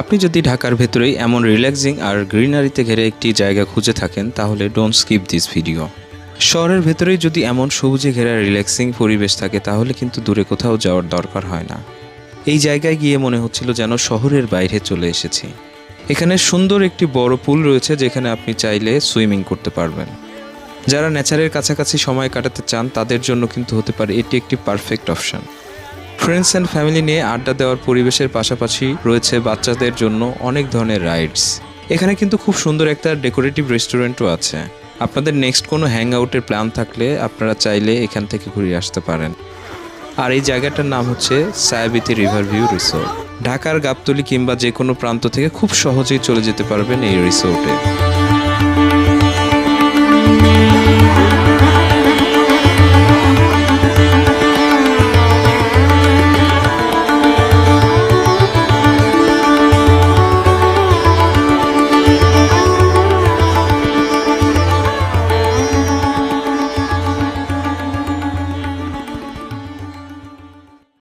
আপনি যদি ঢাকার ভেতরেই এমন রিল্যাক্সিং আর গ্রিনারিতে ঘেরে একটি জায়গা খুঁজে থাকেন, তাহলে ডোন্ট স্কিপ দিস ভিডিও শহরের ভেতরেই যদি এমন সবুজে ঘেরা রিল্যাক্সিং পরিবেশ থাকে, তাহলে কিন্তু দূরে কোথাও যাওয়ার দরকার হয় না। এই জায়গায় গিয়ে মনে হচ্ছিল যেন শহরের বাইরে চলে এসেছি। এখানে সুন্দর একটি বড় পুল রয়েছে, যেখানে আপনি চাইলে সুইমিং করতে পারবেন। যারা নেচারের কাছাকাছি সময় কাটাতে চান, তাদের জন্য কিন্তু হতে পারে এটি একটি perfect option friends and family নিয়ে আড্ডা দেওয়ার পরিবেশের পাশাপাশি রয়েছে বাচ্চাদের জন্য অনেক ধরনের রাইডস এখানে কিন্তু খুব সুন্দর একটা ডেকোরেটিভ রেস্টুরেন্টও আছে। আপনাদের নেক্সট কোনো হ্যাং আউটের প্ল্যান থাকলে আপনারা চাইলে এখান থেকে ঘুরে আসতে পারেন। আর এই জায়গাটার নাম হচ্ছে সায়াবিতি রিভার ভিউ রিসোর্ট ঢাকার গাবতলি কিংবা যে কোনো প্রান্ত থেকে খুব সহজেই চলে যেতে পারবেন এই রিসোর্টে